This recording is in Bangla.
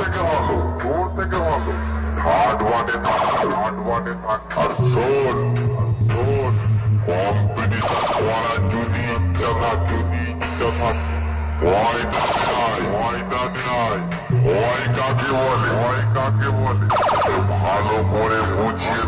থেকে হলো তোর থেকে হলো থার্ড বাটে থাক থার্ড বাটে থাক। আর শোন শোন কম্পিটিশন করার যদি ইচ্ছা থাক, যদি ইচ্ছা থাক। ময়দানে আয় ময়দানে আয় ভয় কাকে বলে? ভয় কাকে বলে? ভালো করে বুঝিয়ে